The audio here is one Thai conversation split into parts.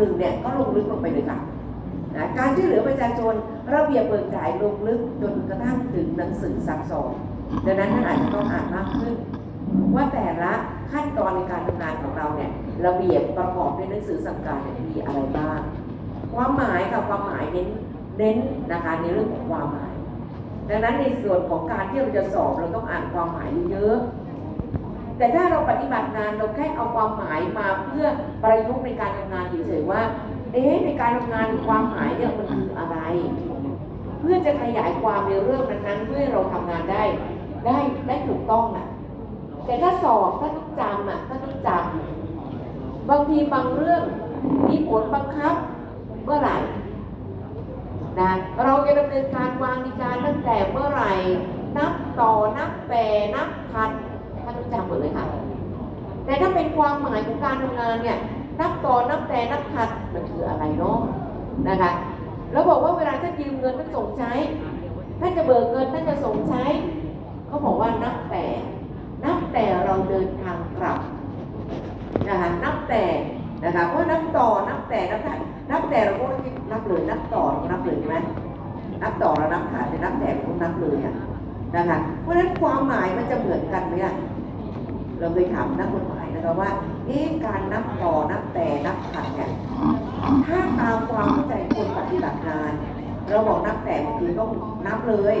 หนึ่งเนี่ยก็ลงลึกลงไปเลยค่ะนะการช่วยเหลือประชาชนระเบียบเบิกจ่ายลงลึกจนกระทั่งถึงหนังสือซักซ้อนดังนั้นท่านอาจจะต้องอ่านมากขึ้น ว่าแต่ละขั้นตอนในการทำงานของเราเนี่ยระเบียบประกอบด้วยหนังสือสั่งการเนี่ยมีอะไรบ้าง ความหมายกับความหมายเน้นเน้นนะคะในเรื่องของความหมาย ดังนั้นในส่วนของการที่เราจะสอบเราต้องอ่านความหมายเยอะๆ แต่ถ้าเราปฏิบัติงานเราแค่เอาความหมายมาเพื่อประยุกต์ในการทำงานเฉยๆว่า เอ๊ะในการทำงานความหมายเนี่ยมันคืออะไร เพื่อจะขยายความในเรื่องนั้นๆเพื่อเราทำงานได้ได้ได้ถูกต้องอะ แต่ถ้าสอบถ้าต้องจำอะถ้าต้องจำบางทีบางเรื่องมีผลบังคับเมื่อไหร่นะเราจะดำเนินการวางดีการตั้งแต่เมื่อไหร่ นับต่อนับแปรนับพัน ท่านต้องจำหมดเลยค่ะ แต่ถ้าเป็นความหมายของการทำงานเนี่ย นับต่อนับแต่นับพันมันคืออะไรเนาะนะคะ แล้วบอกว่าเวลาท่านยืมเงินท่านส่งใช้ท่านจะเบิกเงินท่านจะส่งใช้เขาบอกว่านับแต่นับแต่เราเดินทางกลับนะคะนับแต่นะคะเพราะนับต่อนับแต่นับถัดนับแต่เราก็ไม่นับเลยนับต่อนับเลยใช่ไหมนับต่อเรานับถัดแต่นับแต่เราก็นับเลยอะนะคะเพราะฉะนั้นความหมายมันจะเหมือนกันไหมอะ เราเคยถามนักกฎหมายนะคะว่าเอ๊ะการนับต่อนับแต่นับถัดเนี่ยถ้าตามความเข้าใจคนปฏิบัติงาน เราบอกนับแต่บางทีต้องนับเลย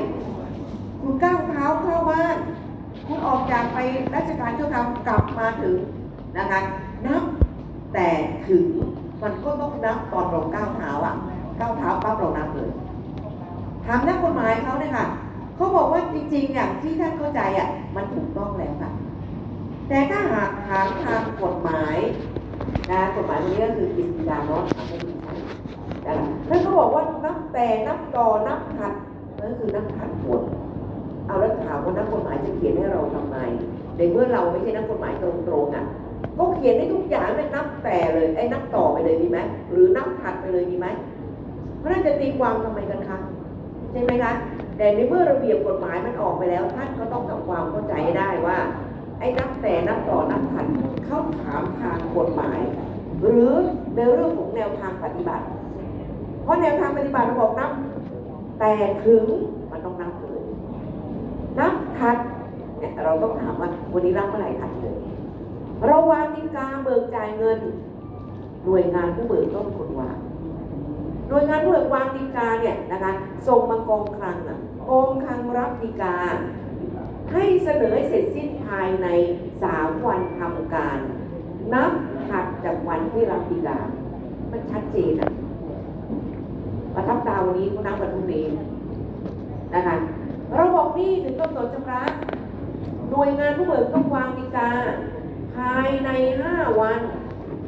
คุณก้าวเท้าเข้าบ้านคุณออกจากไปราชการเจ้าทำกลับมาถึงนะคะนับแต่ถึงมันก็ต้องนับตอนเราก้าวเท้าอะก้าวเท้าปั๊บเรานับเลยถามนักกฎหมายเขาเนี่ยค่ะเขาบอกว่าจริงๆอย่างที่ท่านเข้าใจอะมันถูกต้องแล้วค่ะ แต่ถ้าหากถามทางกฎหมายนะกฎหมายตรงนี้ก็คือกฤษฎาเนาะไม่มีใช่นะคะแล้วเขาบอกว่านับแต่นับต่อนับถัดนั่นคือนับถัดหมดเอาแล้วถามว่านักกฎหมายจะเขียนให้เราทำไมในเมื่อเราไม่ใช่นักกฎหมายตรงๆอะก็เขียนได้ทุกอย่างเป็นนับแต่เลยไอ้นับต่อไปเลยดีไหมหรือนับถัดไปเลยดีไหมเพราะนั่นจะตีความทำไมกันคะใช่ไหมคะแต่ในเมื่อระเบียบกฎหมายมันออกไปแล้วท่านก็ต้องทำความเข้าใจให้ได้ว่า แต่นับต่อนับถัดเข้าถามทางกฎหมาย หรือในเรื่องของแนวทางปฏิบัติ เพราะแนวทางปฏิบัติเราบอกนับ แต่ถึงมันต้องนับเลยนับถัดเนี่ยเราต้องถามว่าวันนี้รับเมื่อไหร่ถัดเลยราวางดีกาเบิกจ่ายเงิน หน่วยงานผู้เบิกต้องเป็นคนวางหน่วยงานผู้เบิกวางดีกาเนี่ยนะคะส่งมากองคลังอะกองคลังรับดีกา ให้เสนอให้เสร็จสิ้นภายในสามวันทำการ นับถัดจากวันที่รับดีกามันชัดเจนอะประทับตาวันนี้ก็นับวันพรุ่งนี้นะคะเราบอกนี่ถึงกำหนดชำระหน่วยงานผู้เบิกต้องวางดีกาภายในห้าวัน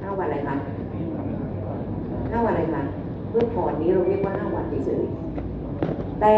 ห้าวันอะไรคะห้าวันอะไรคะเมื่อก่อนนี้เราเรียกว่าห้าวันเฉยแต่